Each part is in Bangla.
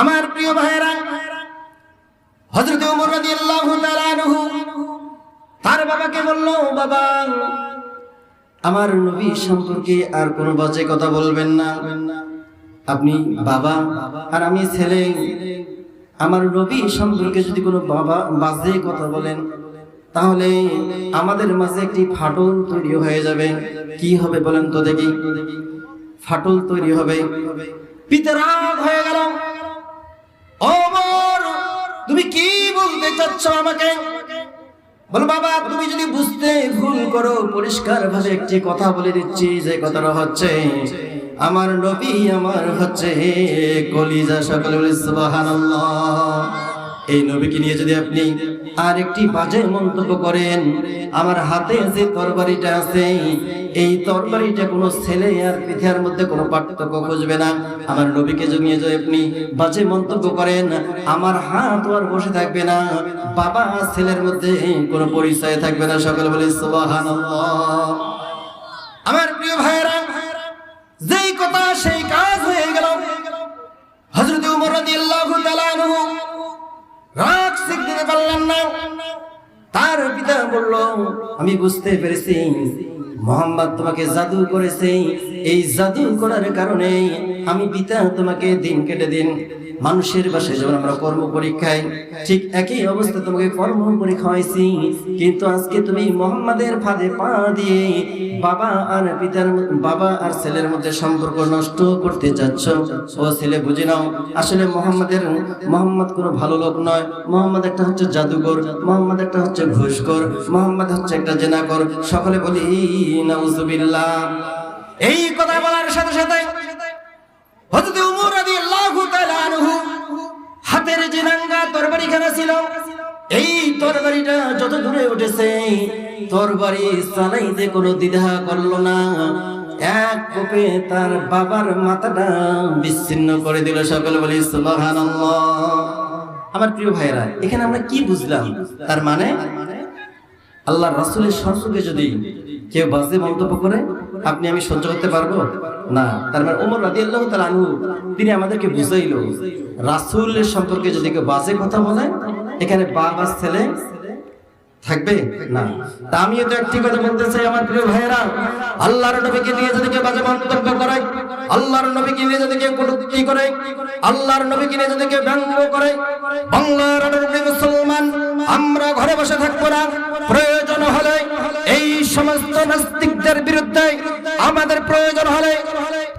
আমার প্রিয় রাদিয়াল্লাহু তাআলা আনহু, তার বাবাকে বলল, বাবা, আমার নবী সম্পর্কে আর কোনো বাজে কথা বলবেন না। আপনি বাবা আর আমি ছেলে। আমার নবী সম্পর্কে যদি কোনো বাবা বাজে কথা বলেন, তাহলে আমাদের মাঝে একটি ফাটল তৈরি হয়ে যাবে। কি হবে বলেন তো দেখি। ফাটল তৈরি হবে। পিতরাগ হয়ে গেল। বলতে চাচ্ছ আমাকে? বল, বাবা, তুমি যদি বুঝতে ভুল করো পরিষ্কার ভাবে একটি কথা বলে দিচ্ছি, যে কথাটা হচ্ছে, আমার নবী আমার হচ্ছে কলিজা, সকলে বলে সুবহানাল্লাহ। এই নবীকে নিয়ে যদি আপনি আর একটি বাজে মন্তব্য করেন, আমার হাতে যে তরবারিটা আছে, এই তরবারিটা কোনো ছেলে আর পিঠার মধ্যে কোনো পার্থক্য খুঁজবে না। আমার নবীকে জমিয়ে যদি আপনি বাজে মন্তব্য করেন, আমার হাত আর বসে থাকবে না, বাবা ছেলের মধ্যে কোনো পরিচয় থাকবে না। সকলে বলে আমার প্রিয় ভাইয়েরা, যেই কথা সেই কাজ হয়ে গেল। হযরত ওমর রাদিয়াল্লাহু তাআলা রাগ শিখ দিতে পারলেন না। তার পিতা বলল আমি বুঝতে পেরেছি। মোহাম্মদ তোমাকে জাদু করেছে। এই জাদু করার কারণে আমি পিতা তোমাকে দিন কেটে দিন, মানুষের বাসায় যখন আমরা কর্ম পরীক্ষায়, ঠিক একই অবস্থা তোমাকে কর্ম পরীক্ষা হয়েছি কিন্তু আজকে তুমি মোহাম্মদের ফাঁদে পা দিয়ে বাবা আর পিতার বাবা আর ছেলের মধ্যে সম্পর্ক নষ্ট করতে যাচ্ছ ও ছেলে, বুঝে নাও, আসলে মোহাম্মদের, মোহাম্মদ কোনো ভালো লোক নয়। মোহাম্মদ একটা হচ্ছে জাদুকর, মোহাম্মদ একটা হচ্ছে ঘুষখোর, মোহাম্মদ হচ্ছে একটা জেনাকর। সকলে বলি নাউজুবিল্লাহ। এই কথা বলার সাথে সাথে হযরত ওমর রাদিয়াল্লাহু তাআলা আনহু হাতের যে নাঙ্গা তরবারিখানা ছিল, এই তরবারিটা যত দূরে উঠেছে, তরবারি চালাইতে কোনো দ্বিধা করল না। এক কোপে তার বাবার মাথাটা বিচ্ছিন্ন করে দিল সকলে বলি আমার প্রিয় ভাইরা এখানে আমরা কি বুঝলাম? তার মানে আল্লাহ রাসূলের সম্পর্কে যদি কেউ বাজে মন্তব্য করে, আপনি আমি সহ্য করতে পারব? না। তার মানে ওমর রাদিয়াল্লাহু তাআলা আনহু, তিনি আমাদেরকে বুঝাইলো, রাসূলের সম্পর্কে যদি কেউ বাজে কথা বলে, এখানে বাবা ছেলে থাকবে? না। তা আমিও তো একটি কথা বলতে চাই, আমার প্রিয় ভাইয়েরা। আল্লাহর নবীকে নিয়ে যদি কেউ বাজে মন্তব্য করে, আল্লাহর নবীকে নিয়ে যদি কেউ কটূক্তি করে, আল্লাহর নবীকে নিয়ে যদি কেউ ব্যঙ্গ করে, বাংলার মুসলমান, আমরা ঘরে বসে থাকব না। প্রয়োজন হলে সমস্ত নাস্তিকদের বিরুদ্ধে আমাদের প্রয়োজন হলে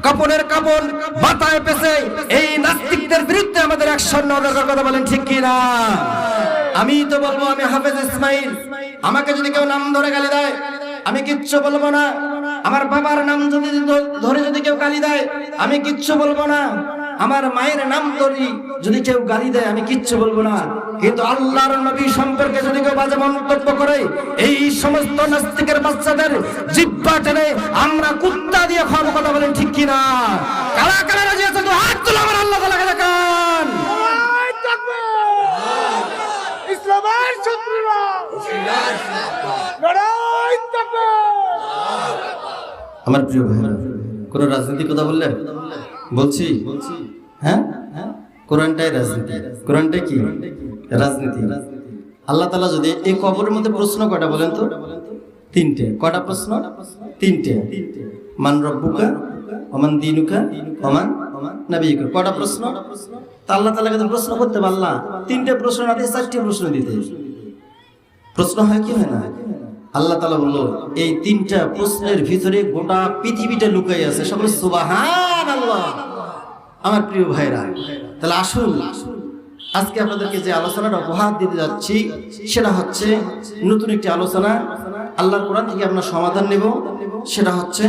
কাপড়ের কাপড় মাথায় পেছে এই নাস্তিকদের বিরুদ্ধে আমাদের নেওয়ার দরকার, কথা বলেন ঠিক কি না? আমি তো বলব, আমি হাফেজ ইসমাইল। আমাকে যদি কেউ নাম ধরে গালি দেয়, আমি কিচ্ছু বলব না। আমার বাবার নাম যদি ধরে যদি কেউ গালি দেয়, আমি কিচ্ছু বলব না। আমার মায়ের নাম ধরি যদি কেউ গালি দেয় আমি কিচ্ছু বলব না। কিন্তু আল্লাহর নবী সম্পর্কে যদি কেউ বাজে মন্তব্য করে এই সমস্ত নাস্তিকের বাচ্চাদের জিব্বা টেনে আমরা কুত্তা দিয়ে খাওয়াবো কথা বলেন ঠিক কিনা? কারা কারা রাজি আছে? তো হাত তুলে আমার আল্লাহ তালাকে দেখান। ইসলামের শত্রুরা। আমার প্রিয় ভাই কোন রাজনীতি কথা বললেন বলছি? হ্যাঁ? কোরআনটাই রাজনীতি। কোরআনটাই কি? রাজনীতি। আল্লাহ তালা যদি এই কবরের মধ্যে প্রশ্ন কটা বলেন তো? তিনটে। কটা প্রশ্ন? তিনটে। মান রব্বুকা অমান দিনুকা অমান নাবিকা কয়টা প্রশ্ন? আল্লাহ তালাকে তো প্রশ্ন করতে পারলা তিনটে প্রশ্ন না দিয়ে চারটে প্রশ্ন দিতে। প্রশ্ন হয় কি হয় না? আল্লাহ তালা বলল, এই তিনটা প্রশ্নের ভিতরে গোটা পৃথিবীটা লুকাই আছে। সকলে সুবাহান আমার প্রিয় ভাইরা, তাহলে আসুন, আজকে আপনাদেরকে যে আলোচনাটা উপহার দিতে যাচ্ছি, সেটা হচ্ছে নতুন একটি আলোচনা। আল্লাহর কোরআন থেকে আমরা সমাধান নেব। সেটা হচ্ছে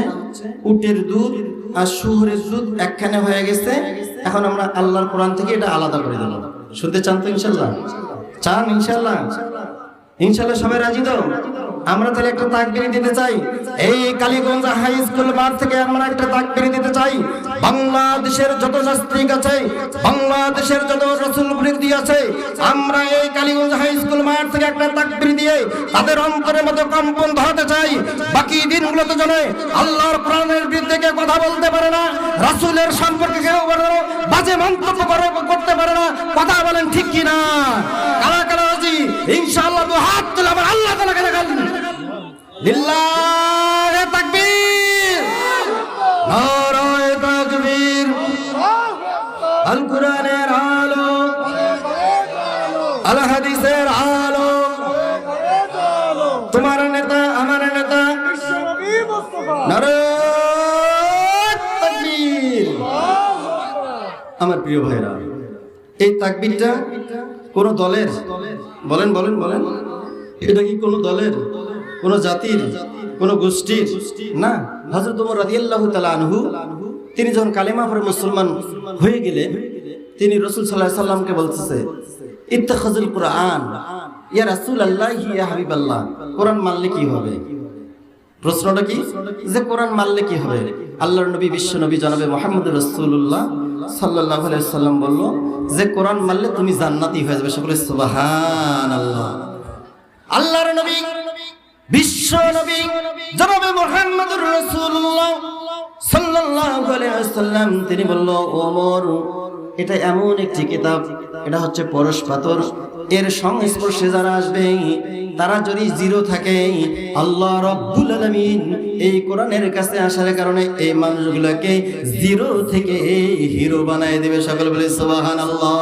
উটের দুধ আর শুহরের দুধ একখানে হয়ে গেছে। এখন আমরা আল্লাহর কোরআন থেকে এটা আলাদা করে দেবো। শুনতে চান তো ইনশাল্লাহ চান ইনশাল্লাহ ইনশাল্লাহ সবাই রাজি তো? আমরা তাহলে একটা তাকবিরি দিতে চাই। এই কালীগঞ্জ হাই স্কুল মাঠ থেকে আমরা একটা তাকবিরি দিতে চাই। বাংলাদেশের যত নাস্তিক আছে, বাংলাদেশের যত রসুল বিরোধী আছে, আমরা এই কালীগঞ্জ হাই স্কুল মাঠ থেকে একটা তাকবিরি দিয়ে তাদের অন্তরের মতো কম্পন ধরাতে চাই। বাকি দিনগুলোতে যেন আল্লাহর কোরআনের বিরুদ্ধে কেউ কথা বলতে পারে না, রাসূলের সম্পর্কে কেউ বাজে মন্তব্য করে করতে পারে না। কথা বলেন ঠিক কিনা? কারা কারা রাজি? ইনশাআল্লাহ দু হাত তুলে আমার আল্লাহ তাআলাকে দেখান লিল্লাহে তাকবীর। নারায়ে তাকবীর। আল কোরআনের আলো। আল হাদিসের আলো। তোমার নেতা, আমার নেতা। আমার প্রিয় ভাইরা, এই তাকবীরটা কোন দলের? বলেন বলেন বলেন। এটা কি কোন দলের? কোন জাতির? কোন গোষ্ঠীর? না। হযরত ওমর রাদিয়াল্লাহু তাআলা আনহু, তিনি যখন কালেমা পড়ে মুসলমান হয়ে গেলেন তিনি রসুল সাল্লাহ সাল্লামকে বলতেছে, ইত্তাখাযুল কুরআন, ইয়া রাসূলুল্লাহ ইয়া হাবিবাল্লাহ। কোরআন মানলে কি হবে? প্রশ্নটা কি? যে কোরআন মানলে কি হবে? আল্লাহর নবী, বিশ্ব নবী জনাবে মোহাম্মদ রসুল্লাহ সাল্লাহ সাল্লাম বলল, যে কোরআন মারলে তুমি জান্নাতি হয়ে যাবে। সকলে সুবাহান আল্লাহ আল্লাহর নবী, বিশ্ব নবী, জনাবে মোহাম্মদ রসুল্লাহ সাল্লাল্লাহু আলাইহি ওয়াসাল্লাম, তিনি বলল ওমর, এটা এমন একটি কিতাব, এটা হচ্ছে পরশ পাথর। এর সংস্পর্শে যারা আসবে, তারা যদি জিরো থাকে, আল্লাহ রব্বুল আলামিন এই কোরআনের কাছে আসার কারণে এই মানুষগুলোকে জিরো থেকে হিরো বানায় দেবে। সকল বলে, সুবহানাল্লাহ।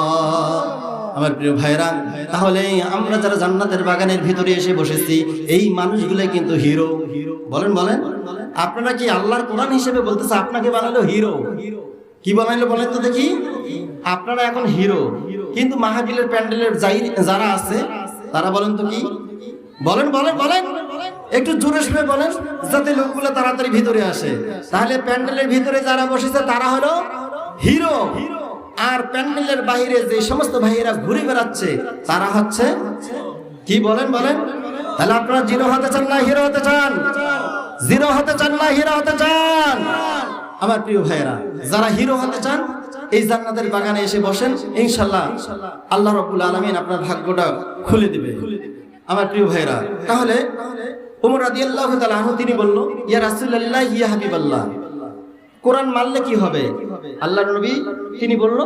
আমার প্রিয় ভাইরা তাহলে আমরা যারা জান্নাতের বাগানের ভিতরে এসে বসেছি, এই মানুষগুলো কিন্তু হিরো। বলেন বলেন। আপনারা কি আল্লাহর কোরআন হিসেবে বলতেছে আপনাকে বানালো হিরো? কি বানাইলো বলেন তো দেখি। আপনারা এখন হিরো। কিন্তু মাহাবিলের প্যান্ডেলের যারা আছে, তারা বলেন তো কি? বলেন বলেন বলেন। একটু জোরে সুরে বলেন, যাতে লোকগুলো তাড়াতাড়ি ভিতরে আসে। তাহলে প্যান্ডেলের ভিতরে যারা বসেছে, তারা হলো হিরো। আর প্যান্ডেলের বাইরে যে সমস্ত ভাইয়েরা ঘুরে বেড়াচ্ছে, তারা হচ্ছে কি বলেন বলেন? তাহলে আপনারা জিরো হতে চান না হিরো হতে চান? জিরো হতে চান না হিরো হতে চান? আমার প্রিয় ভাইয়েরা, যারা হিরো হতে চান এই জান্নাতের বাগানে এসে বসেন, ইনশাল্লাহ আল্লাহ রব্বুল আলমিন আপনার ভাগ্যটা খুলে দিবে। আমার প্রিয় ভাইয়েরা, তাহলে উমর রাদিয়াল্লাহু তাআলা আনহু তিনি বলল, ইয়া রাসূলুল্লাহ, ইয়া হাবিবাল্লাহ, কোরআন মানলে কি হবে? আল্লাহর নবী তিনি বলল,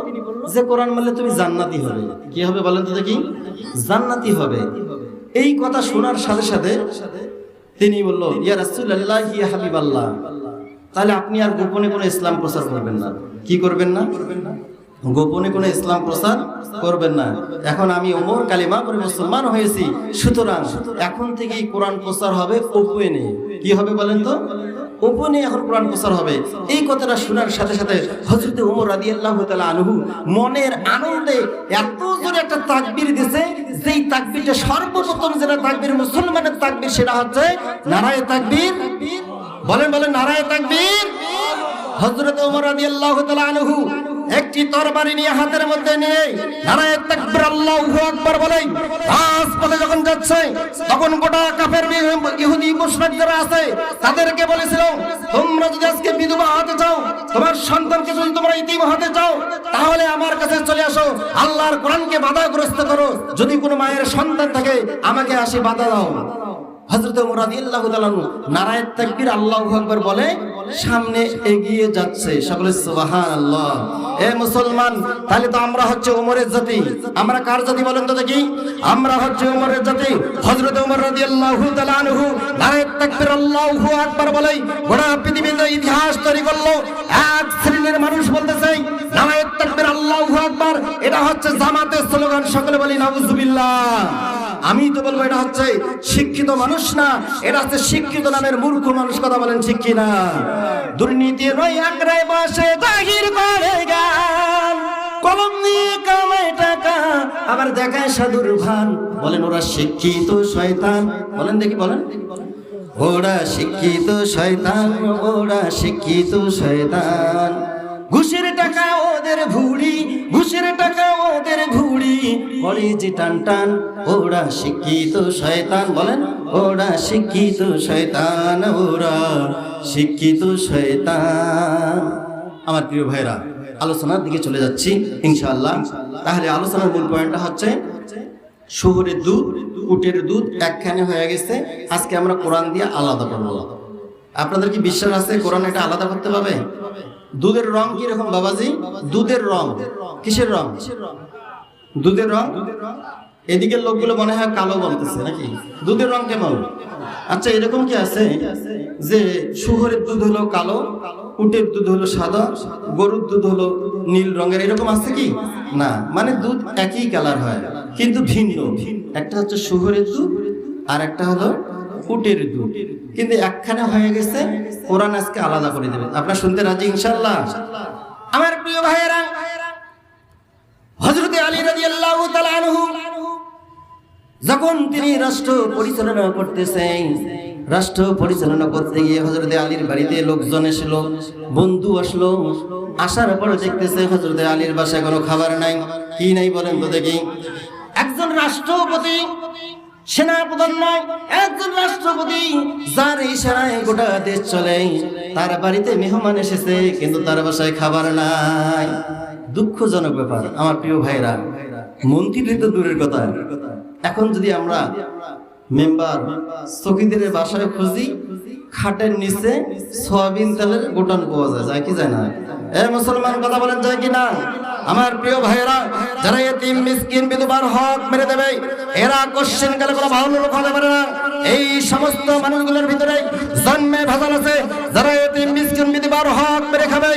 যে কোরআন মানলে তুমি জান্নাতি হবে। কি হবে বলেন তো দেখি? জান্নাতি হবে। এই কথা শোনার সাথে সাথে তিনি বলল, ইয়া রাসূলুল্লাহ, ইয়া হাবিবাল্লাহ তাহলে আপনি আর গোপনে কোনো ইসলাম প্রচার করবেন না। কি করবেন না? গোপনে কোনো ইসলাম প্রচার করবেন না। এখন আমি ওমর কালিমা করে মুসলমান হয়েছি। সুতরাং এখন থেকেই কোরআন প্রচার হবে ওপেনে কি হবে বলেন তো? ওপেনে এখন কোরআন প্রচার হবে। এই কথাটা শোনার সাথে সাথে হজরত ওমর তাআলা আনহু মনের আনন্দে এত জোরে একটা তাকবীর দিছে যেই তাকবীরটা সর্বপ্রথম যেটা তাকবীর মুসলমানের তাকবির সেটা হচ্ছে নারায় তাকবীর। বলেন বলেন, নারায়ে তাকবীর। হযরত ওমর রাদিয়াল্লাহু তাআলা আনহু একটি তরবারি নিয়ে হাতের মধ্যে নিয়ে নারায়ে তাকবীর আল্লাহু আকবার বলে রাজপথে যখন যাচ্ছে, তখন গোটা কাফের ইহুদি মুশরিক যারা আছে, তাদেরকে বলেছিল, তোমরা যদি আজকে বিধবা হতে চাও, তোমার সন্তানকে যদি তোমরা ইতিম হতে চাও, তাহলে আমার কাছে চলে আসো। আল্লাহর কোরআনকে বাধাগ্রস্ত করো। যদি কোনো মায়ের সন্তান থাকে, আমাকে আসি বাধা দাও। সামনে এগিয়ে যাচ্ছে। সকলে তাহলে তো আমরা হচ্ছে কার আমরা হচ্ছে তাকবীর আল্লাহু আকবার ইতিহাস তৈরি করল। এক শ্রেণির মানুষ বলতেছে, নারায়ে তাকবীর আল্লাহু আকবার। এটা হচ্ছে জামাতের স্লোগান। সকলে বলি নাউজুবিল্লাহ। আমি তো বলব এটা হচ্ছে শিক্ষিত মানুষ না এটা হচ্ছে শিক্ষিত নামের মূর্খ মানুষ, কথা বলেন ঠিক কিনা? দুর্নীতি নয় আগ্রায় বসে জাহির করে গান কলম নিয়ে কামায় টাকা, আবার দেখায় সাধুর ভান। বলেন ওরা শিক্ষিত শয়তান। বলেন দেখি, বলেন। ওরা শিক্ষিত শয়তান, ওরা শিক্ষিত শয়তান। ঘুষের টাকা ওদের ভুড়ি, ঘুষের টাকা ওদের ভুড়ি। কলেজে টান টান, ওরা শিক্ষিত শয়তান, বলেন, ওরা শিক্ষিত শয়তান, ওরা শিক্ষিত শয়তান। আমার প্রিয় ভাইরা আলোচনার দিকে চলে যাচ্ছি, ইনশাআল্লাহ। তাহলে আলোচনার মূল পয়েন্টটা হচ্ছে, শহরের দুধ, উটের দুধ একখানে হয়ে গেছে। আজকে আমরা কোরআন দিয়ে আলাদা করব। আপনাদের কি বিশ্বাস আছে, কোরআন এটা আলাদা করতে পারবে? দুধের রং কি রকম বাবাজি? দুধের রং। কিসের রং? দুধের রং? এদিকের লোকগুলো মনে হয় কালো বলতেছে নাকি? দুধের রং কেমন? আচ্ছা এরকম কি আছে যে শুহরের দুধ হলো কালো, উটের দুধ হলো সাদা, গরুর দুধ হলো নীল রঙের, এরকম আছে কি? না মানে দুধ একই কালার হয়, কিন্তু ভিন্ন। একটা হচ্ছে শুহরের দুধ আর একটা হলো উটের দুধ। কিন্তু একখানে হয়ে গেছে, কোরআন আজকে আলাদা করে দেবে। আপনার শুনতে রাজি ইনশাল্লাহ আমার প্রিয় ভাইয়েরা হজরতে আলী তাআলা আনহু, যখন তিনি রাষ্ট্র পরিচালনা করতেছেন, রাষ্ট্র পরিচালনা করতে গিয়ে হজরতে আলীর বাড়িতে লোকজন এসলো, বন্ধু আসলো। আসার পরে দেখতেছে হজরত আলীর বাসায় কোনো খাবার নাই। কি নাই বলেন তো দেখি। একজন রাষ্ট্রপতি সেনাপ্রধান নয়, একজন রাষ্ট্রপতি যার ইশারায় গোটা দেশ চলে। তার বাড়িতে মেহমান এসেছে, কিন্তু তার বাসায় খাবার নাই। দুঃখজনক ব্যাপার, আমার প্রিয় ভাইরা মন্ত্রী তো দূরের কথা। এখন যদি আমরা মেম্বার সকিদের বাসায় খুঁজি খাটের নিচে সয়াবিন তেলের গোটান পাওয়া যায় যায় কি যায় না? এ মুসলমান, কথা বলেন যায় কি না? আমার প্রিয় ভাইয়েরা, যারা এতিম, মিসকিন, বিধবার হক মেরে দেবে, এরা কোশ্চেন গেলে কোনো ভালো লোক হতে পারে না। এই সমস্ত মানুষগুলোর ভিতরে জন্মে ভেজাল আছে। যারা এতিম, মিসকিন, বিধবার হক মেরে খাবে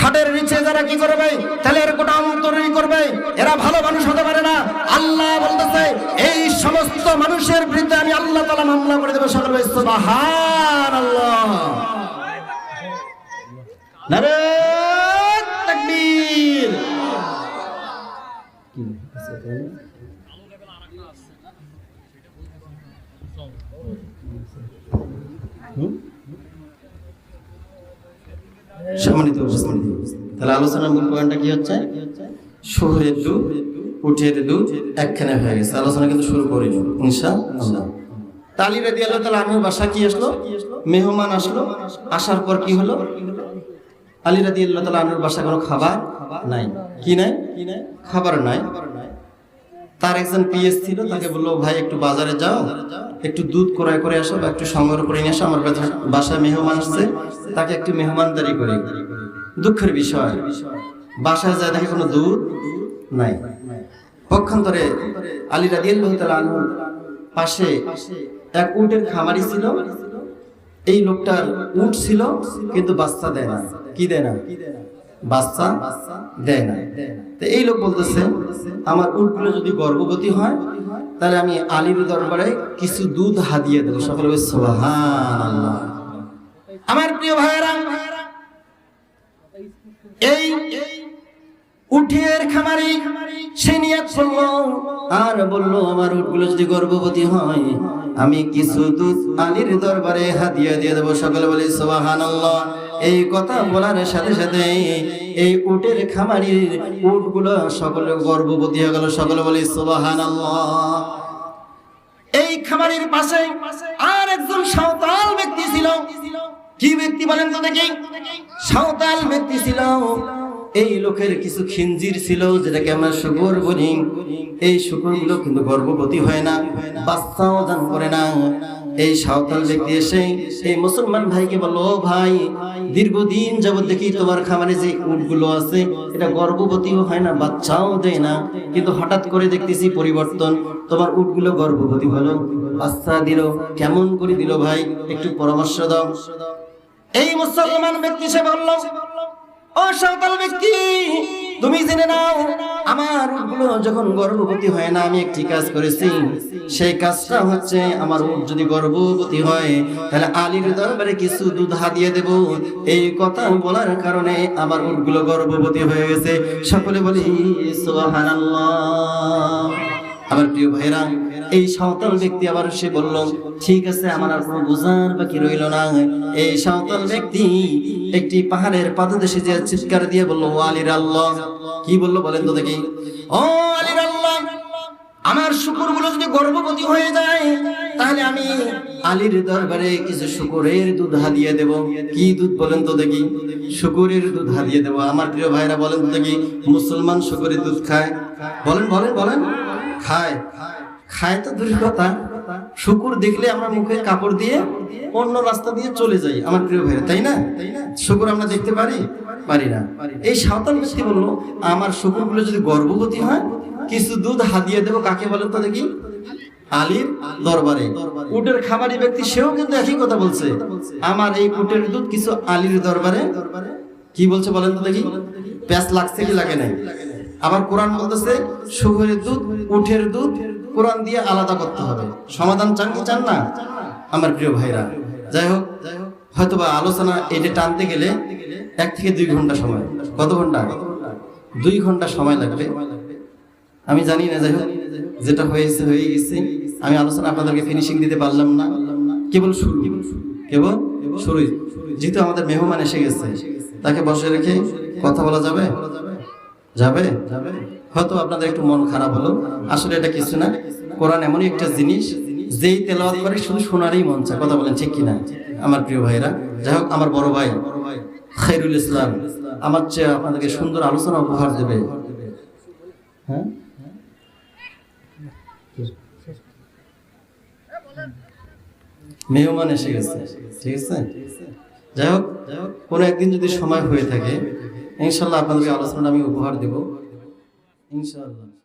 খাটের নিচে যারা কি করবে? তেলের গোটাম তৈরি করবে। এরা ভালো মানুষ হতে পারে না। আল্লাহ বলতেছে, এই সমস্ত মানুষের বিরুদ্ধে আমি আল্লাহ তালা মামলা করে দেবো সকল। সুবহান আল্লাহ হুম? সম্মানিত তাহলে আলোচনার মূল পয়েন্টটা কি হচ্ছে? শহরের দুধ উঠের দুধ একখানে হয়ে গেছে। আলোচনা কিন্তু শুরু করিনি, ইনশাআল্লাহ। তালি রাদি আল্লাহ তালা আমির বাসা কি আসলো? মেহমান আসলো। আসার পর কি হলো? আলী রাদি আল্লাহ তালা আনুর বাসা কোনো খাবার নাই। কি নাই? খাবার নাই। তার একজন পিএস ছিল, তাকে বলল, ভাই, একটু বাজারে যাও, একটু দুধ ক্রয় করে আসো বা একটু সংগ্রহ করে নিয়ে আসো, আমার বাসা- বাসায় মেহমান আসছে। তাকে একটু মেহমানদারি করে। দুঃখের বিষয়, বাসায় যায় দেখে কোনো দুধ নাই। পক্ষান্তরে আলী রাদিয়াল্লাহু তাআলা আনহুর পাশে এক উটের খামারি ছিল। এই লোকটার উট ছিল, কিন্তু বাচ্চা দেয় না। কি দেয় না? বাচ্চা দেয় না। তো এই লোক বলতেছে, আমার উটগুলো যদি গর্ভবতী হয়, তাহলে আমি আলীর দরবারে কিছু দুধ হাদিয়ে দেবো। সকলে আমার প্রিয় ভাইয়েরা, এই উঠের খামারি সে নিয়ে করল, আর বলল, আমার উটগুলো যদি গর্ভবতী হয়, আমি কিছু দুধ আলীর দরবারে হাতিয়া দিয়ে দেবো। সকলে বলি সোহান এই কথা বলার সাথে সাথে এই উটের খামারির উটগুলো সকলে গর্ভবতী হয়ে গেল। সকলে বলি সোহান এই খামারির পাশে আর একজন সাঁওতাল ব্যক্তি ছিল। কি ব্যক্তি বলেন তো দেখি? সাঁওতাল ব্যক্তি ছিল। এই লোকের কিছু খিঞ্জির ছিল, যেটাকে আমরা শুকুর বলি। এই শুকুরগুলো কিন্তু গর্ভবতী হয় না, বাচ্চাও দান করে না। এই সাঁওতাল ব্যক্তি এসে এই মুসলমান ভাইকে বলল, "ও ভাই, দীর্ঘদিন যাবত দেখি তোমার খামারে যে উটগুলো আছে, এটা গর্ভবতীও হয় না, বাচ্চাও দেয় না। কিন্তু হঠাৎ করে দেখতেছি পরিবর্তন, তোমার উটগুলো গর্ভবতী হলো। বাচ্চা দিল, কেমন করে দিল ভাই, একটু পরামর্শ দাও। এই মুসলমান ব্যক্তি সে বলল, ও সাঁওতাল ব্যক্তি তুমি জেনে নাও, আমার উটগুলো যখন গর্ভবতী হয় না, আমি একটি কাজ করেছি। সেই কাজটা হচ্ছে, আমার উট যদি গর্ভবতী হয়, তাহলে আলীর দরবারে কিছু দুধ হাতিয়ে দেব। এই কথা বলার কারণে আমার উটগুলো গর্ভবতী হয়ে গেছে। সকলে বলি, সুবহানাল্লাহ। আমার প্রিয় ভাইরা এই সাঁওতাল ব্যক্তি আবার সে বলল, ঠিক আছে, আমার আর কোনো বোঝার বাকি রইল না। এই সাঁওতাল ব্যক্তি একটি পাহাড়ের পাদদেশে যে চিৎকার দিয়ে বলল, ও আলীর আল্লাহ। কি বলল বলেন তো দেখি। ও আলীর আল্লাহ, আমার শুকুরগুলো যদি গর্ভবতী হয়ে যায়, তাহলে আমি আলীর দরবারে কিছু শুকুরের দুধ হাদিয়ে দেব। কি দুধ বলেন তো দেখি। শুকুরের দুধ হাদিয়ে দেব। আমার প্রিয় ভাইরা বলেন তো দেখি, মুসলমান শুকুরের দুধ খায়? বলেন বলেন বলেন। খায়। খায় তো দূরের কথা। শুকুর দেখলে আমরা মুখে কাপড় দিয়ে অন্য রাস্তা দিয়ে চলে যাই, আমার প্রিয় ভাইরা, তাই না? শুকুর আমরা দেখতে পারি? পারি না। এই সাঁওতাল ব্যক্তি বলল, আমার শুকুরগুলো যদি গর্ভবতী হয়, কিছু দুধ হাদিয়ে দেবো, কাকে বলেন তো দেখি? আলীর দরবারে। উটের খামারি ব্যক্তি, সেও কিন্তু একই কথা বলছে। আমার এই উটের দুধ কিছু আলীর দরবারে? কি বলছে বলেন তো দেখি। প্যাস লাগছে কি লাগে নাই? আবার কোরআন বলতেছে শুভের দুধ উঠের দুধ, কোরআন দিয়ে আলাদা করতে হবে। সমাধান চান কি চান না? আমার প্রিয় ভাইরা, যাই হোক, হয়তোবা আলোচনা এটা টানতে গেলে এক থেকে দুই ঘণ্টা সময়। কত ঘণ্টা? দুই ঘণ্টা সময় লাগবে। আমি জানি না, যাই হোক, যেটা হয়েছে, হয়ে গেছে। আমি আলোচনা আপনাদেরকে ফিনিশিং দিতে পারলাম না। কেবল শুরু। কেবল শুরুই। যেহেতু আমাদের মেহমান এসে গেছে, তাকে বসে রেখে কথা বলা যাবে? যাবে? হয়তো আপনাদের একটু মন খারাপ হলো। আসলে এটা কিছু না। কোরআন এমনই একটা জিনিস, যেই তেলাওয়াত করে শুধু শোনারই মন চায়। কথা বলেন ঠিক কিনা? আমার প্রিয় ভাইরা যাই হোক, আমার বড় ভাই খাইরুল ইসলাম, আমার চেয়ে আপনাদেরকে সুন্দর আলোচনা উপহার দেবে। হ্যাঁ? মেহমান এসে গেছে। ঠিক আছে? যাই হোক, কোনো একদিন যদি সময় হয়ে থাকে ইনশাল্লাহ আপনাদেরকে আলোচনাটা আমি উপহার দেব। ইনশাআল্লাহ।